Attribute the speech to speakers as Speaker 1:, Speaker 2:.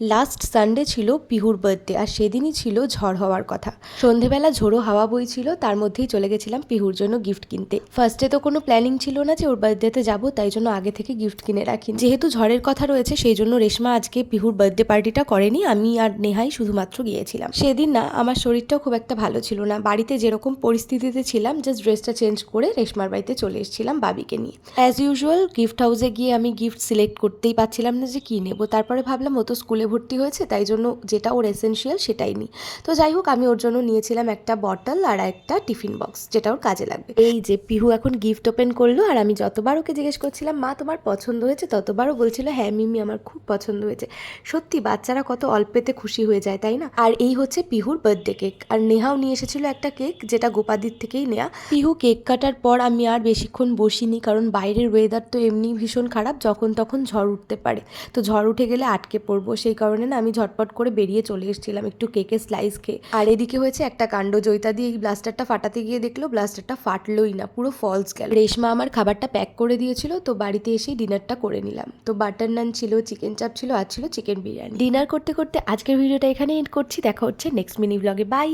Speaker 1: Last Sunday ছিল পিহুর birthday আর সেদিনই ছিল ঝড় হওয়ার কথা। সন্ধেবেলা ঝোড়ো হাওয়া বইছিল তার মধ্যেই চলে গেছিলাম পিহুর জন্য গিফট কিনতে। ফার্স্টে তো কোনো প্ল্যানিং ছিল না যে ওর বার্থডেতে যাব, তাই জন্য আগে থেকে গিফট কিনে রাখি। যেহেতু ঝড়ের কথা রয়েছে, সেই জন্য রেশমা আজকে পিহুর বার্থডে পার্টিটা করেনি, আমি আর নেহাই শুধুমাত্র গিয়েছিলাম। সেদিন না, আমার শরীরটাও খুব একটা ভালো ছিল না। বাড়িতে যেরকম পরিস্থিতিতে ছিলাম জাস্ট ড্রেসটা চেঞ্জ করে রেশমার বাড়িতে চলে এসেছিলাম বাবিকে নিয়ে। অ্যাজ ইউজুয়াল গিফট হাউসে গিয়ে আমি গিফট সিলেক্ট করতেই পারছিলাম না যে কী নেব। তারপরে ভাবলাম ও তো স্কুলে ভর্তি হয়েছে তাই জন্য যেটা ওর এসেনশিয়াল সেটাই নিই তো যাই হোক আমি ওর জন্য নিয়েছিলাম একটা বটল আর একটা টিফিন বক্স যেটা ওর কাজে লাগবে। এই যে পিহু এখন গিফট ওপেন করল আর আমি যতবার ওকে জিজ্ঞেস করছিলাম মা তোমার পছন্দ হয়েছে? ততবারও বলছিল হ্যাঁ মিমি আমার খুব পছন্দ হয়েছে। সত্যি বাচ্চারা কত অল্পেতে খুশি হয়ে যায় তাই না? আর এই হচ্ছে পিহুর বার্থডে কেক আর নেহাও নিয়ে এসেছিল একটা কেক যেটা গোপাদির থেকেই নেয়া। পিহু কেক কাটার পর আমি আর বেশিক্ষণ বসিনি কারণ বাইরের ওয়েদার তো এমনি ভীষণ খারাপ যখন তখন ঝড় উঠতে পারে। তো ঝড় উঠে গেলে আটকে পড়ব সেই কারণে না আমি ঝটপট করে বেরিয়ে চলে এসেছিলাম একটু কেকে স্লাইস খেয়ে। আর এদিকে হয়েছে একটা কাণ্ড জয়িতা দিয়ে এই ব্লাস্টারটা ফাটাতে গিয়ে দেখল ব্লাস্টারটা ফাটলোই না, পুরো ফলস গেল। রেশমা আমার খাবারটা প্যাক করে দিয়েছিল, তো বাড়িতে এসেই ডিনারটা করে নিলাম। তো বাটার নান ছিল চিকেন চাপ ছিল, আর ছিল চিকেন বিরিয়ানি ডিনার করতে করতে আজকের ভিডিওটা এখানে এন্ড করছি, দেখা হচ্ছে নেক্সট মিনি ব্লগে বাই